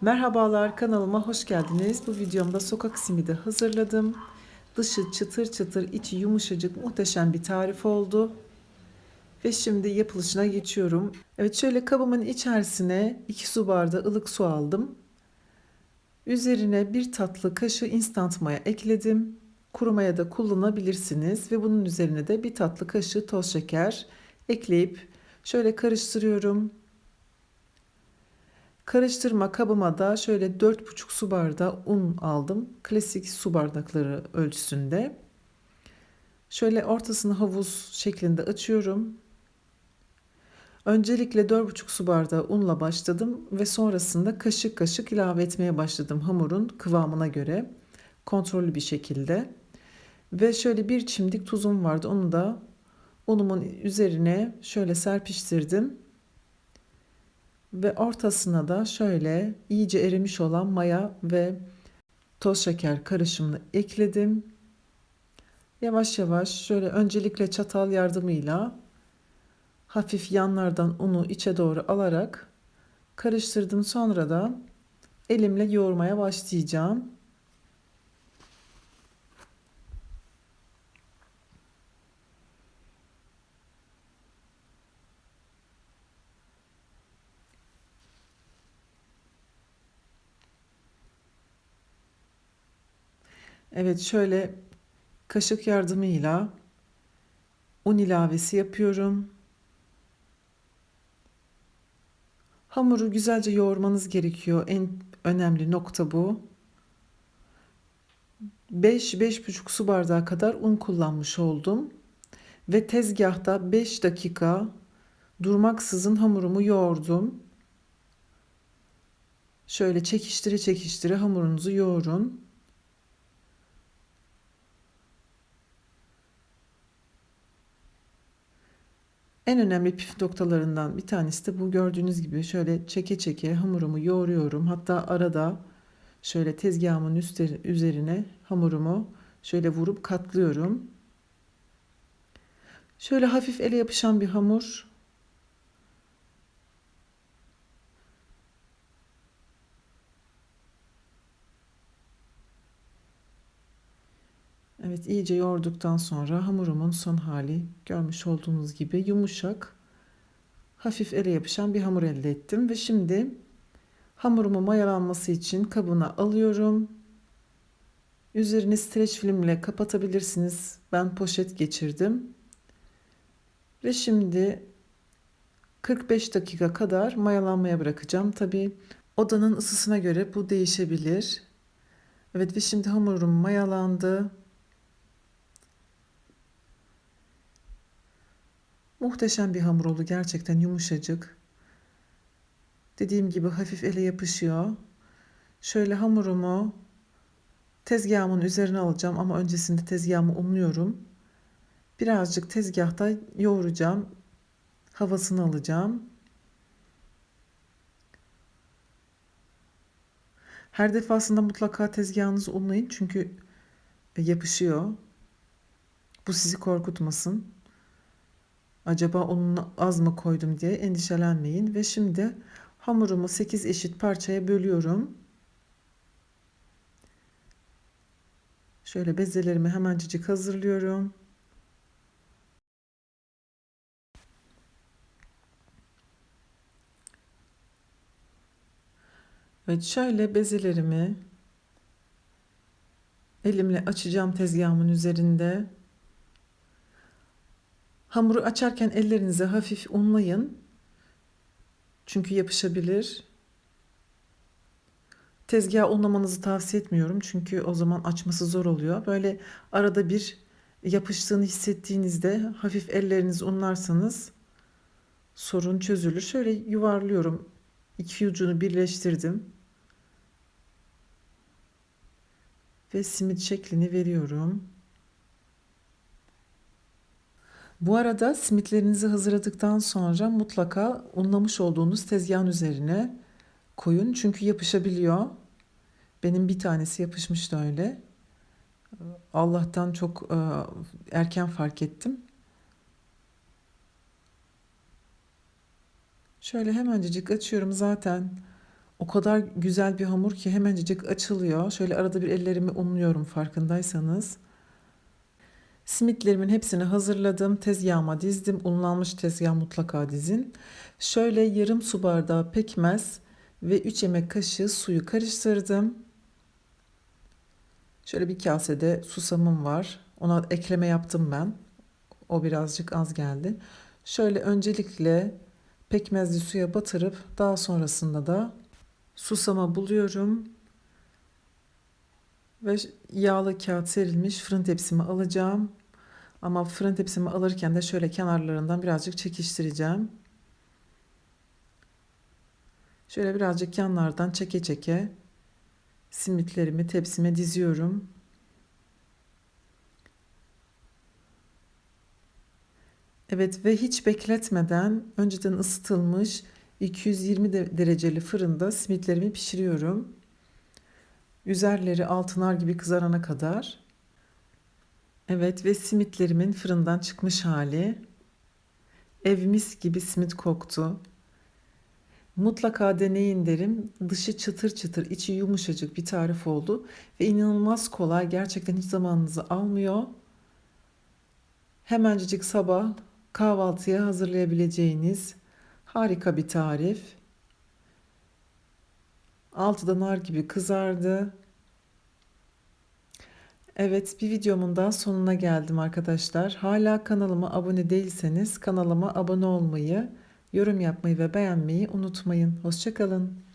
Merhabalar kanalıma hoş geldiniz. Bu videomda sokak simidi hazırladım. Dışı çıtır çıtır, içi yumuşacık muhteşem bir tarif oldu. Ve şimdi yapılışına geçiyorum. Evet şöyle kabımın içerisine 2 su bardağı ılık su aldım. Üzerine bir tatlı kaşığı instant maya ekledim. Kuru maya da kullanabilirsiniz ve bunun üzerine de bir tatlı kaşığı toz şeker ekleyip şöyle karıştırıyorum. Karıştırma kabıma da şöyle 4,5 su bardağı un aldım. Klasik su bardakları ölçüsünde. Şöyle ortasını havuz şeklinde açıyorum. Öncelikle 4,5 su bardağı unla başladım ve sonrasında kaşık kaşık ilave etmeye başladım hamurun kıvamına göre. Kontrollü bir şekilde. Ve şöyle bir çimdik tuzum vardı. Onu da unumun üzerine şöyle serpiştirdim ve ortasına da şöyle iyice erimiş olan maya ve toz şeker karışımını ekledim. Yavaş yavaş şöyle öncelikle çatal yardımıyla hafif yanlardan unu içe doğru alarak karıştırdım. Sonra da elimle yoğurmaya başlayacağım. Evet şöyle kaşık yardımıyla un ilavesi yapıyorum. Hamuru güzelce yoğurmanız gerekiyor. En önemli nokta bu. 5-5,5 su bardağı kadar un kullanmış oldum. Ve tezgahta 5 dakika durmaksızın hamurumu yoğurdum. Şöyle çekiştire çekiştire hamurunuzu yoğurun. En önemli püf noktalarından bir tanesi de bu gördüğünüz gibi şöyle çeke çeke hamurumu yoğuruyorum. Hatta arada şöyle tezgahımın üzerine hamurumu şöyle vurup katlıyorum. Şöyle hafif ele yapışan bir hamur. Evet iyice yoğurduktan sonra hamurumun son hali görmüş olduğunuz gibi yumuşak, hafif ele yapışan bir hamur elde ettim ve şimdi hamurumu mayalanması için kabına alıyorum. Üzerini streç filmle kapatabilirsiniz. Ben poşet geçirdim. Ve şimdi 45 dakika kadar mayalanmaya bırakacağım. Tabi odanın ısısına göre bu değişebilir. Evet ve şimdi hamurum mayalandı. Muhteşem bir hamur oldu gerçekten yumuşacık. Dediğim gibi hafif ele yapışıyor. Şöyle hamurumu tezgahımın üzerine alacağım ama öncesinde tezgahımı unluyorum. Birazcık tezgahta yoğuracağım. Havasını alacağım. Her defasında mutlaka tezgahınızı unlayın çünkü yapışıyor. Bu sizi korkutmasın acaba onun az mı koydum diye endişelenmeyin. Ve şimdi hamurumu 8 eşit parçaya bölüyorum. Şöyle bezelerimi hemencecik hazırlıyorum. Evet şöyle bezelerimi elimle açacağım tezgahımın üzerinde. Hamuru açarken ellerinizi hafif unlayın. Çünkü yapışabilir. Tezgah unlamanızı tavsiye etmiyorum. Çünkü o zaman açması zor oluyor. Böyle arada bir yapıştığını hissettiğinizde hafif ellerinizi unlarsanız sorun çözülür. Şöyle yuvarlıyorum. İki ucunu birleştirdim. Ve simit şeklini veriyorum. Bu arada simitlerinizi hazırladıktan sonra mutlaka unlamış olduğunuz tezgahın üzerine koyun. Çünkü yapışabiliyor. Benim bir tanesi yapışmıştı öyle. Allah'tan çok e, erken fark ettim. Şöyle hemencecik açıyorum zaten O kadar güzel bir hamur ki hemencecik açılıyor. Şöyle arada bir ellerimi unluyorum farkındaysanız. Simitlerimin hepsini hazırladım. Tezgahıma dizdim. Unlanmış tezgah mutlaka dizin. Şöyle yarım su bardağı pekmez ve 3 yemek kaşığı suyu karıştırdım. Şöyle bir kasede susamım var. Ona ekleme yaptım ben. O birazcık az geldi. Şöyle öncelikle pekmezli suya batırıp daha sonrasında da susama buluyorum. Ve yağlı kağıt serilmiş fırın tepsimi alacağım. Ama fırın tepsimi alırken de şöyle kenarlarından birazcık çekiştireceğim. Şöyle birazcık yanlardan çeke çeke simitlerimi tepsime diziyorum. Evet ve hiç bekletmeden önceden ısıtılmış 220 dereceli fırında simitlerimi pişiriyorum. Üzerleri altınar gibi kızarana kadar. Evet ve simitlerimin fırından çıkmış hali. Ev gibi simit koktu. Mutlaka deneyin derim. Dışı çıtır çıtır, içi yumuşacık bir tarif oldu ve inanılmaz kolay. Gerçekten hiç zamanınızı almıyor. Hemencecik sabah kahvaltıya hazırlayabileceğiniz harika bir tarif. Altı da nar gibi kızardı. Evet bir videomun daha sonuna geldim arkadaşlar. Hala kanalıma abone değilseniz kanalıma abone olmayı, yorum yapmayı ve beğenmeyi unutmayın. Hoşçakalın.